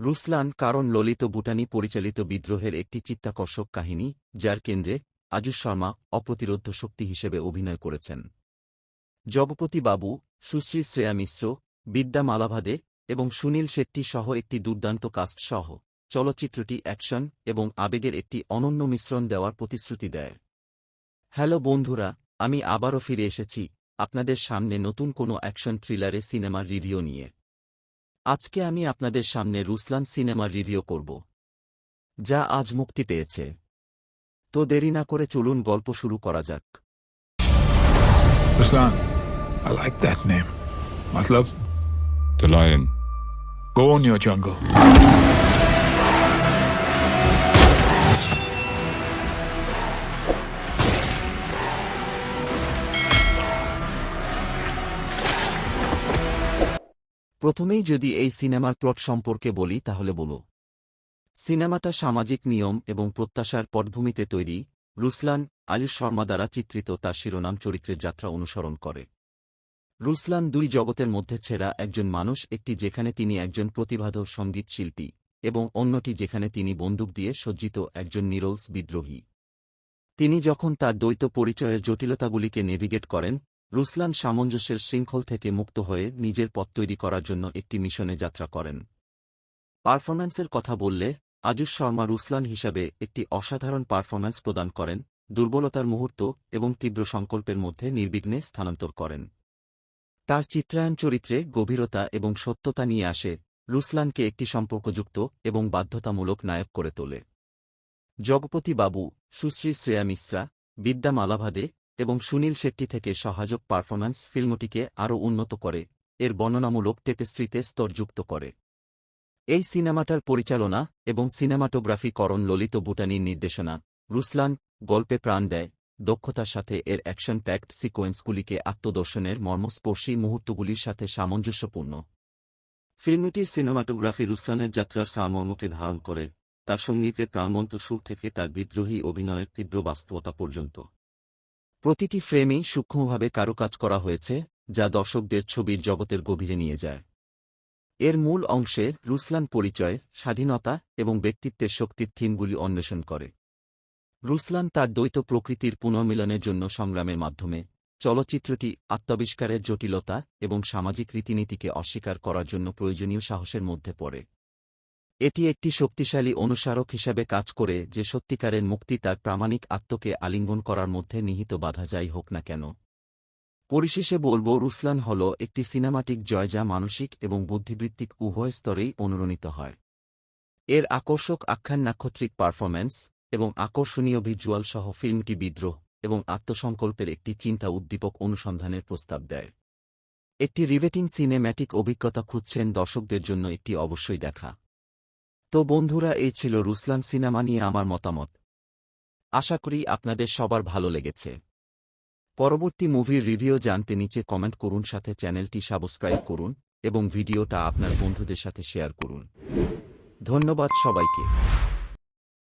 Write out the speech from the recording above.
Ruslan কারণ Lalit botany পরিচালিত বিদ্রোহের একটি চিত্তাকর্ষক কাহিনী, যার কেন্দ্রে আজুস শর্মা অপ্রতিরোধ শক্তি হিসেবে অভিনয় করেছেন। জগপতি বাবু, সুশ্রী শ্রেয়া মিশ্র, বিদ্যা মালাভাদে এবং সুনীল শেট্টি সহ একটি দুর্দান্ত কাস্ট সহ চলচ্চিত্রটি অ্যাকশন এবং আবেগের একটি অনন্য মিশ্রণ দেওয়ার প্রতিশ্রুতি দেয়। হ্যালো বন্ধুরা, আমি আবারও ফিরে এসেছি আপনাদের সামনে নতুন কোনো অ্যাকশন থ্রিলারে সিনেমার রিভিউ নিয়ে। আজকে আমি আপনাদের সামনে রুসলান সিনেমার রিভিউ করব যা আজ মুক্তি পেয়েছে তো দেরি না করে চলুন গল্প শুরু করা যাক Ruslan, I like that name. Matlab, The lion. go on your jungle. প্রথমেই যদি এই সিনেমার প্লট সম্পর্কে বলি, তাহলে বলো। সিনেমাটা সামাজিক নিয়ম এবং প্রত্যাশার পটভূমিতে তৈরি। রুসলান আয়ুষ শর্মা দ্বারা চিত্রিত তার শিরোনাম চরিত্রের যাত্রা অনুসরণ করে। রুসলান দুই জগতের মধ্যে ছেঁড়া একজন মানুষ, একটি যেখানে তিনি একজন প্রতিভাধর সংগীত শিল্পী এবং অন্যটি যেখানে তিনি বন্দুক দিয়ে সজ্জিত একজন নিরোলস বিদ্রোহী। তিনি যখন তার দ্বৈত পরিচয়ের জটিলতাগুলিকে নেভিগেট করেন রুসলান সামঞ্জস্যের শৃঙ্খল থেকে মুক্ত হয়ে নিজের পথ তৈরি করার জন্য একটি মিশনে যাত্রা করেন। পারফরম্যান্সের কথা বললে, আজুস শর্মা রুসলান হিসাবে একটি অসাধারণ পারফরম্যান্স প্রদান করেন, দুর্বলতার মুহূর্ত এবং তীব্র সংকল্পের মধ্যে নির্বিঘ্নে স্থানান্তর করেন। তার চিত্রায়ন চরিত্রে গভীরতা এবং সত্যতা নিয়ে আসে, রুসলানকে একটি সম্পর্কযুক্ত এবং বাধ্যতামূলক নায়ক করে তোলে। জগপতি বাবু সুশ্রী শ্রেয়া মিশ্রা, বিদ্যা মালাভাদে এবং সুনীল শেট্টি থেকে সহায়ক পারফরম্যান্স ফিল্মটিকে আরও উন্নত করে, এর বর্ণনামূলক টেপেস্ট্রিতে স্তরযুক্ত করে। এই সিনেমাটার পরিচালনা এবং সিনেমাটোগ্রাফি করণ ললিত বুটানির নির্দেশনা, রুসলান গল্পে প্রাণ দেয়, দক্ষতার সাথে এর অ্যাকশন প্যাক্ট সিকোয়েন্সগুলিকে আত্মদর্শনের মর্মস্পর্শী মুহূর্তগুলির সাথে সামঞ্জস্যপূর্ণ। ফিল্মটির সিনেমাটোগ্রাফি রুসলানের যাত্রার সারমর্মকে ধারণ করে, তার সঙ্গীতের প্রাণবন্ত সুর থেকে তার বিদ্রোহী অভিনয়ের তীব্র বাস্তবতা পর্যন্ত। প্রতিটি ফ্রেমেই সূক্ষ্মভাবে কারুকাজ করা হয়েছে, যা দর্শকদের ছবির জগতের গভীরে নিয়ে যায়। এর মূল অংশে রুসলান পরিচয়, স্বাধীনতা এবং ব্যক্তিত্বের শক্তির থিমগুলি অন্বেষণ করে। রুসলান তার দ্বৈত প্রকৃতির পুনর্মিলনের জন্য সংগ্রামের মাধ্যমে চলচ্চিত্রটি আত্মাবিষ্কারের জটিলতা এবং সামাজিক রীতিনীতিকে অস্বীকার করার জন্য প্রয়োজনীয় সাহসের মধ্যে পড়ে। এটি একটি শক্তিশালী অনুসারক হিসাবে কাজ করে যে সত্যিকারের মুক্তি তার প্রামাণিক আত্মকে আলিঙ্গন করার মধ্যে নিহিত বাধা যাই হোক না কেন। পরিশেষে বলব, রুসলান হল একটি সিনেমাটিক জয় যা মানসিক এবং বুদ্ধিবৃত্তিক উভয় স্তরেই অনুরণিত হয়। এর আকর্ষক আখ্যান নাক্ষত্রিক পারফরম্যান্স এবং আকর্ষণীয় ভিজুয়াল সহ ফিল্মটি বিদ্রোহ এবং আত্মসংকল্পের একটি চিন্তা উদ্দীপক অনুসন্ধানের প্রস্তাব দেয়। একটি রিভেটিং সিনেম্যাটিক অভিজ্ঞতা খুঁজছেন দর্শকদের জন্য একটি অবশ্যই দেখা। তো বন্ধুরা, এই ছিল রুসলান সিনেমা নিয়ে আমার মতামত। আশা করি আপনাদের সবার ভালো লেগেছে। পরবর্তী মুভির রিভিউ জানতে নিচে কমেন্ট করুন, সাথে চ্যানেলটি সাবস্ক্রাইব করুন এবং ভিডিওটা আপনার বন্ধুদের সাথে শেয়ার করুন। ধন্যবাদ সবাইকে।